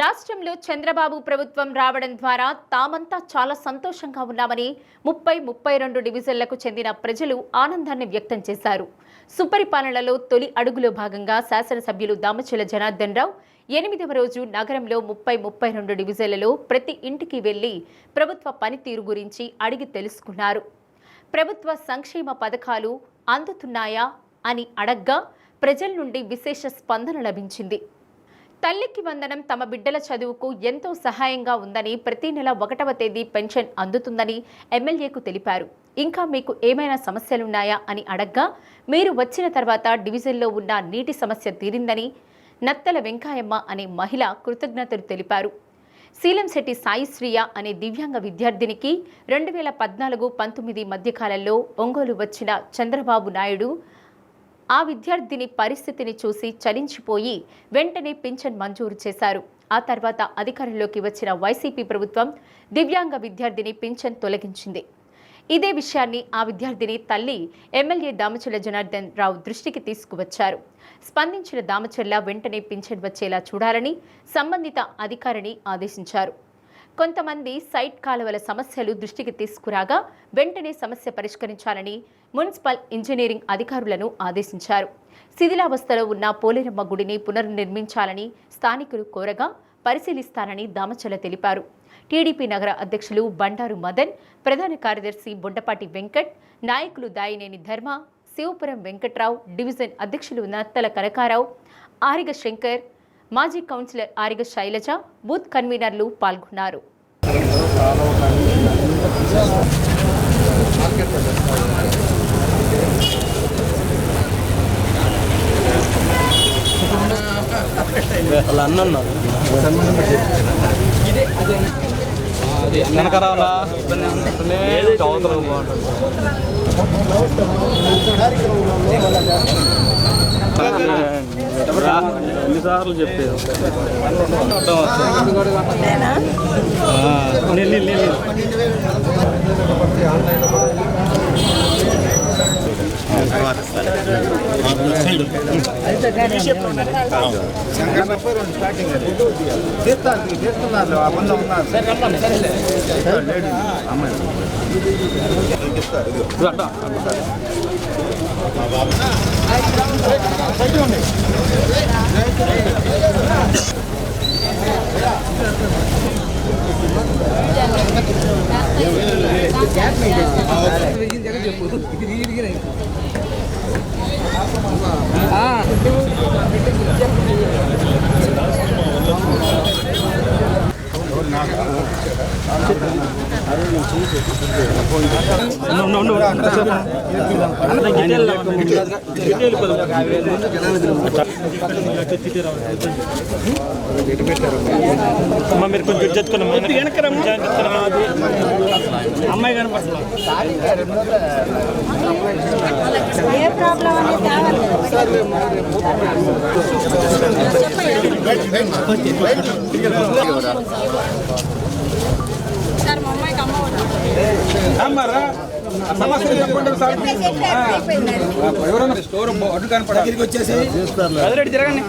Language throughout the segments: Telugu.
రాష్ట్రంలో చంద్రబాబు ప్రభుత్వం రావడం ద్వారా తామంతా చాలా సంతోషంగా ఉన్నామని ముప్పై ముప్పై రెండు డివిజన్లకు చెందిన ప్రజలు ఆనందాన్ని వ్యక్తం చేశారు. సుపరిపాలనలో తొలి అడుగులో భాగంగా శాసనసభ్యులు దామచల జనార్దన్ రావు ఎనిమిదవ రోజు నగరంలో ముప్పై ముప్పై రెండు డివిజన్లలో ప్రతి ఇంటికి వెళ్ళి ప్రభుత్వ పనితీరు గురించి అడిగి తెలుసుకున్నారు. ప్రభుత్వ సంక్షేమ పథకాలు అందుతున్నాయా అని అడగ్గా ప్రజల నుండి విశేష స్పందన లభించింది. తల్లికి వందనం తమ బిడ్డల చదువుకు ఎంతో సహాయంగా ఉందని ప్రతి నెల ఒకటవ తేదీ పెన్షన్ అందుతుందని ఎమ్మెల్యేకు తెలిపారు. ఇంకా మీకు ఏమైనా సమస్యలున్నాయా అని అడగ్గా మీరు వచ్చిన తర్వాత డివిజన్లో ఉన్న నీటి సమస్య తీరిందని నత్తల వెంకాయమ్మ అనే మహిళ కృతజ్ఞతలు తెలిపారు. శీలంశెట్టి సాయిశ్రీయ అనే దివ్యాంగ విద్యార్థినికి రెండు వేల పద్నాలుగు పంతొమ్మిది మధ్యకాలంలో ఒంగోలు వచ్చిన చంద్రబాబు నాయుడు ఆ విద్యార్థిని పరిస్థితిని చూసి చలించిపోయి వెంటనే పింఛన్ మంజూరు చేశారు. ఆ తర్వాత అధికారంలోకి వచ్చిన వైసీపీ ప్రభుత్వం దివ్యాంగ విద్యార్థిని పింఛన్ తొలగించింది. ఇదే విషయాన్ని ఆ విద్యార్థిని తల్లి ఎమ్మెల్యే దామచర్ల జనార్దన్ రావు దృష్టికి తీసుకువచ్చారు. స్పందించిన దామచర్ల వెంటనే పింఛన్ వచ్చేలా చూడాలని సంబంధిత అధికారిని ఆదేశించారు. కొంతమంది సైట్ కాలువల సమస్యలు దృష్టికి తీసుకురాగా వెంటనే సమస్య పరిష్కరించాలని మున్సిపల్ ఇంజనీరింగ్ అధికారులను ఆదేశించారు. శిథిలావస్థలో ఉన్న పోలేరమ్మ గుడిని పునర్నిర్మించాలని స్థానికులు కోరగా పరిశీలిస్తానని దామచల తెలిపారు. టీడీపీ నగర అధ్యక్షులు బండారు మదన్ ప్రధాన కార్యదర్శి బొండపాటి వెంకట్ నాయకులు దాయినేని ధర్మ శివపురం వెంకట్రావు డివిజన్ అధ్యక్షులు నత్తల కనకారావు ఆరిగ శంకర్ మాజీ కౌన్సిలర్ ఆరిగ శైలజ బూత్ కన్వీనర్లు పాల్గొన్నారు. వాళ్ళ అన్న ఉన్నారు వెనక రావాలా ఎన్నిసార్లు చెప్పేది అర్థం వస్తుంది. ఆ, నిల్లు, నిల్లు, నిల్లు. ఇది ఆ. అమ్మ మీరు కొంచెం తెచ్చుకున్నాం వెనక అమ్మాయి కనపడుతుంది ఏ ప్రాబ్లం అనేది తేవాలి సార్ మా అమ్మాయికి అమ్మ సమస్యలు చెప్పండి సార్ ఎవరైనా స్టోర్ అడ్డు కనపడ దగ్గరికి వచ్చేసి తిరగండి.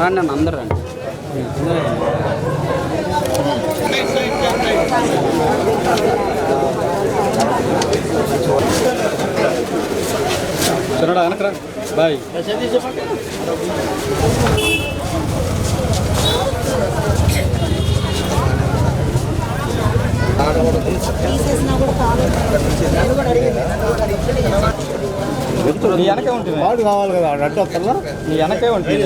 రండి అన్న అందరు రండి చిన్నడా వెనకరా బాయ్ వెనకే ఉంటుంది వాడు కావాలి కదా అడ్డు వస్తా నీ వెనకే ఉంటుంది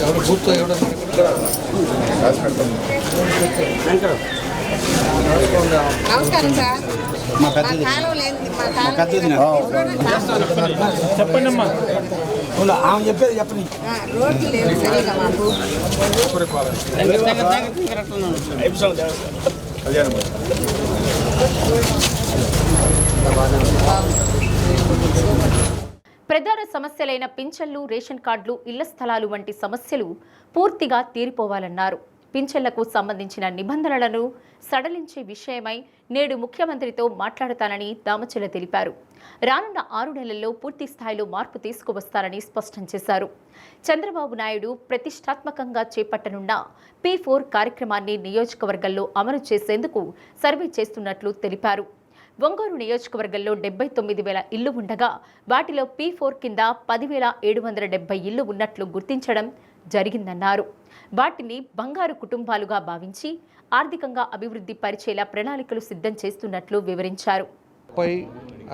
ఎవరు బూత్ ఎవడో నమస్కారం సార్. మా పెద్దది చెప్పండి అమ్మా ఆమె చెప్పేది చెప్పని ఆ, రోడ్లు లేవు సరిగా మాకు. ప్రధాన సమస్యలైన పింఛన్లు రేషన్ కార్డులు ఇళ్ళ స్థలాలు వంటి సమస్యలు పూర్తిగా తీరిపోవాలన్నారు. పింఛన్లకు సంబంధించిన నిబంధనలను సడలించే విషయమై నేడు ముఖ్యమంత్రితో మాట్లాడతానని దామచల తెలిపారు. రానున్న ఆరు నెలల్లో పూర్తి స్థాయిలో మార్పు తీసుకువస్తారని స్పష్టం చేశారు. చంద్రబాబు నాయుడు ప్రతిష్టాత్మకంగా చేపట్టనున్న పీ ఫోర్ కార్యక్రమాన్ని నియోజకవర్గంలో అమలు చేసేందుకు సర్వే చేస్తున్నట్లు తెలిపారు. ఒంగోలు నియోజకవర్గంలో డెబ్బై తొమ్మిది వేల ఇల్లు ఉండగా వాటిలో పీ ఫోర్ కింద పదివేల ఏడు వందల డెబ్బై ఇల్లు ఉన్నట్లు గుర్తించడం జరిగిందన్నారు. వాటిని బంగారు కుటుంబాలుగా భావించి ఆర్థికంగా అభివృద్ధి పరిచేలా ప్రణాళికలు సిద్ధం చేస్తున్నట్లు వివరించారు. ముప్పై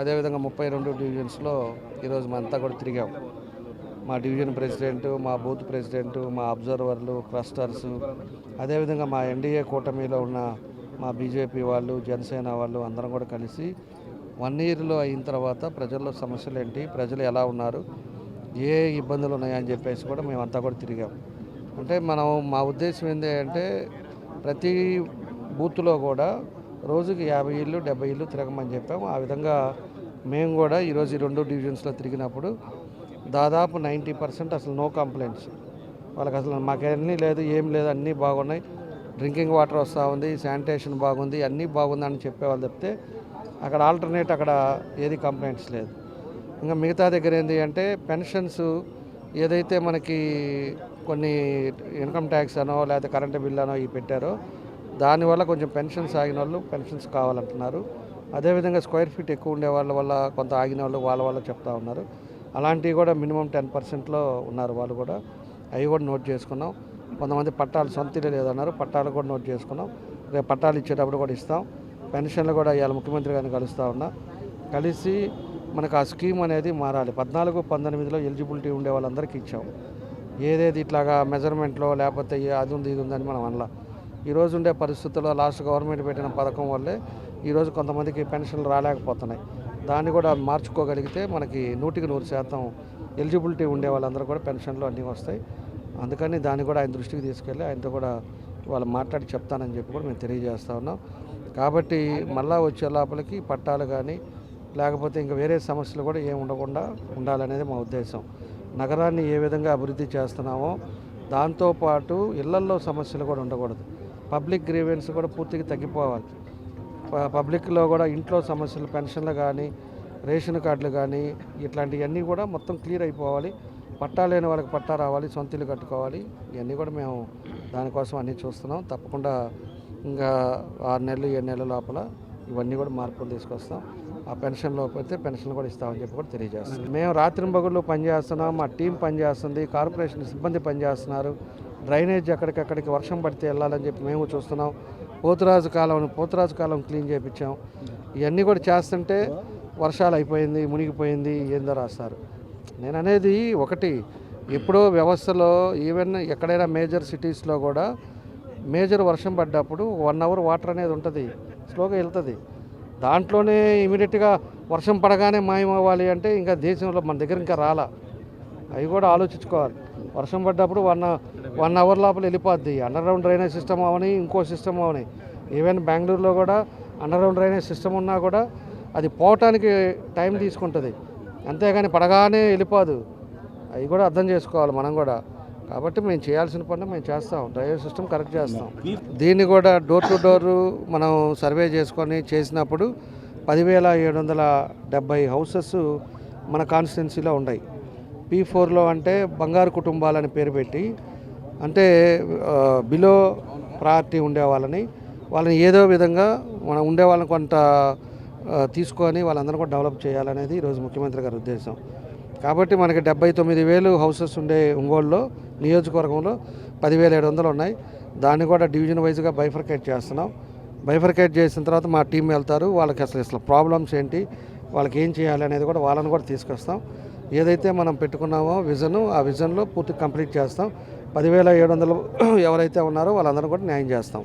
అదేవిధంగా ముప్పై రెండు డివిజన్స్లో ఈరోజు మనంతా కూడా తిరిగాం. మా డివిజన్ ప్రెసిడెంట్ మా బూత్ ప్రెసిడెంట్ మా అబ్జర్వర్లు క్లస్టర్స్ అదేవిధంగా మా ఎన్డీఏ కూటమిలో ఉన్న మా బీజేపీ వాళ్ళు జనసేన వాళ్ళు అందరం కూడా కలిసి వన్ ఇయర్లో అయిన తర్వాత ప్రజల్లో సమస్యలు ఏంటి ప్రజలు ఎలా ఉన్నారు ఏ ఇబ్బందులు ఉన్నాయని చెప్పేసి కూడా మేమంతా కూడా తిరిగాం. అంటే మనం మా ఉద్దేశం ఏంటి అంటే ప్రతి బూత్లో కూడా రోజుకి యాభై ఇల్లు డెబ్బై ఇల్లు తిరగమని చెప్పాము. ఆ విధంగా మేము కూడా ఈరోజు ఈ రెండు డివిజన్స్లో తిరిగినప్పుడు దాదాపు నైంటీ పర్సెంట్ అసలు నో కంప్లైంట్స్. వాళ్ళకి అసలు మాకన్నీ లేదు ఏం లేదు అన్నీ బాగున్నాయి. డ్రింకింగ్ వాటర్ వస్తూ ఉంది శానిటేషన్ బాగుంది అన్నీ బాగుందని చెప్పేవాళ్ళు చెప్తే అక్కడ ఆల్టర్నేట్ అక్కడ ఏది కంప్లైంట్స్ లేదు. ఇంకా మిగతా దగ్గర ఏంటి అంటే పెన్షన్స్ ఏదైతే మనకి కొన్ని ఇన్కమ్ ట్యాక్స్ అనో లేకపోతే కరెంటు బిల్ అనో ఇవి పెట్టారో దానివల్ల కొంచెం పెన్షన్స్ ఆగిన వాళ్ళు పెన్షన్స్ కావాలంటున్నారు. అదేవిధంగా స్క్వేర్ ఫీట్ ఎక్కువ ఉండే వాళ్ళ వల్ల కొంత ఆగిన వాళ్ళు వాళ్ళ వల్ల చెప్తా ఉన్నారు. అలాంటివి కూడా మినిమం టెన్ పర్సెంట్లో ఉన్నారు వాళ్ళు కూడా. అవి కూడా నోట్ చేసుకున్నాం. కొంతమంది పట్టాలు సొంత ఇల్లు లేదన్నారు. పట్టాలు కూడా నోట్ చేసుకున్నాం. రేపు పట్టాలు ఇచ్చేటప్పుడు కూడా ఇస్తాం. పెన్షన్లు కూడా ఇవాళ ముఖ్యమంత్రి గారిని కలుస్తూ ఉన్నా. కలిసి మనకు ఆ స్కీమ్ అనేది మారాలి. పద్నాలుగు పంతొమ్మిదిలో ఎలిజిబిలిటీ ఉండే వాళ్ళందరికీ ఇచ్చాం. ఏదేది ఇట్లాగా మెజర్మెంట్లో లేకపోతే అది ఉంది ఇది ఉందని మనం అనలా. ఈరోజు ఉండే పరిస్థితుల్లో లాస్ట్ గవర్నమెంట్ పెట్టిన పథకం వల్లే ఈరోజు కొంతమందికి పెన్షన్లు రాలేకపోతున్నాయి. దాన్ని కూడా మార్చుకోగలిగితే మనకి నూటికి నూరు శాతం ఎలిజిబిలిటీ ఉండే వాళ్ళందరూ కూడా పెన్షన్లు అన్నీ వస్తాయి. అందుకని దాన్ని కూడా ఆయన దృష్టికి తీసుకెళ్ళి ఆయనతో కూడా వాళ్ళు మాట్లాడి చెప్తానని చెప్పి కూడా మేము తెలియజేస్తా ఉన్నాం. కాబట్టి మళ్ళా వచ్చే లోపలికి పట్టాలు కానీ లేకపోతే ఇంకా వేరే సమస్యలు కూడా ఏమి ఉండకుండా ఉండాలనేది మా ఉద్దేశం. నగరాన్ని ఏ విధంగా అభివృద్ధి చేస్తున్నామో దాంతోపాటు ఇళ్ళల్లో సమస్యలు కూడా ఉండకూడదు. పబ్లిక్ గ్రీవెన్స్ కూడా పూర్తిగా తగ్గిపోవాలి. పబ్లిక్లో కూడా ఇంట్లో సమస్యలు పెన్షన్లు కానీ రేషన్ కార్డులు కానీ ఇట్లాంటివన్నీ కూడా మొత్తం క్లియర్ అయిపోవాలి. పట్టా లేని వాళ్ళకి పట్టా రావాలి సొంతలు కట్టుకోవాలి. ఇవన్నీ కూడా మేము దానికోసం అన్నీ చూస్తున్నాం. తప్పకుండా ఇంకా ఆరు నెలలు ఏడు నెలల లోపల ఇవన్నీ కూడా మార్పులు తీసుకొస్తాం. ఆ పెన్షన్ లోపైతే పెన్షన్ కూడా ఇస్తామని చెప్పి కూడా తెలియజేస్తాం మేము రాత్రి పగుళ్ళు పనిచేస్తున్నాం మా టీం పనిచేస్తుంది కార్పొరేషన్ సిబ్బంది పనిచేస్తున్నారు డ్రైనేజ్ ఎక్కడికక్కడికి వర్షం పడితే వెళ్ళాలని చెప్పి మేము చూస్తున్నాం పోతురాజు కాలం పోతురాజు కాలం క్లీన్ చేయించాం ఇవన్నీ కూడా చేస్తుంటే వర్షాలు అయిపోయింది మునిగిపోయింది ఏందో రాస్తారు. నేను అనేది ఒకటి ఎప్పుడో వ్యవస్థలో ఈవెన్ ఎక్కడైనా మేజర్ సిటీస్లో కూడా మేజర్ వర్షం పడ్డప్పుడు వన్ అవర్ వాటర్ అనేది ఉంటుంది స్లోగా వెళ్తుంది. దాంట్లోనే ఇమీడియట్గా వర్షం పడగానే మాయమవ్వాలి అంటే ఇంకా దేశంలో మన దగ్గర ఇంకా రాలా. అవి కూడా ఆలోచించుకోవాలి. వర్షం పడ్డప్పుడు వన్ వన్ అవర్ లోపల వెళ్ళిపోద్ది. అండర్గ్రౌండ్ డ్రైనేజ్ సిస్టమ్ అవని ఇంకో సిస్టమ్ అవని. ఈవెన్ బెంగళూరులో కూడా అండర్గ్రౌండ్ డ్రైనేజ్ సిస్టమ్ ఉన్నా కూడా అది పోవటానికి టైం తీసుకుంటుంది. అంతేగాని పడగానే వెళ్ళిపోదు. అవి కూడా అర్థం చేసుకోవాలి మనం కూడా. కాబట్టి మేము చేయాల్సిన పనులు మేము చేస్తాం. డ్రైనేజ్ సిస్టమ్ కరెక్ట్ చేస్తాం. దీన్ని కూడా డోర్ టు డోర్ మనం సర్వే చేసుకొని చేసినప్పుడు పదివేల ఏడు వందల డెబ్బై హౌసెస్ మన కాన్స్టిట్యున్సీలో ఉన్నాయి. పీ ఫోర్లో అంటే బంగారు కుటుంబాలని పేరు పెట్టి అంటే బిలో ప్రారిటీ ఉండే వాళ్ళని వాళ్ళని ఏదో విధంగా మనం ఉండే వాళ్ళని కొంత తీసుకొని వాళ్ళందరూ కూడా డెవలప్ చేయాలనేది ఈరోజు ముఖ్యమంత్రి గారి ఉద్దేశం. కాబట్టి మనకి డెబ్బై తొమ్మిది వేలు హౌసెస్ ఉండే ఒంగోలులో నియోజకవర్గంలో పదివేల ఏడు వందలు ఉన్నాయి. దాన్ని కూడా డివిజన్ వైజ్గా బైఫర్కేట్ చేస్తున్నాం. బైఫర్కేట్ చేసిన తర్వాత మా టీం వెళ్తారు. వాళ్ళకి అసలు అసలు ప్రాబ్లమ్స్ ఏంటి? వాళ్ళకి ఏం చేయాలి అనేది కూడా వాళ్ళని కూడా తీసుకొస్తాం. ఏదైతే మనం పెట్టుకున్నామో విజన్ ఆ విజన్లో పూర్తి కంప్లీట్ చేస్తాం. పదివేల ఏడు వందలు ఎవరైతే ఉన్నారో వాళ్ళందరూ కూడా న్యాయం చేస్తాం.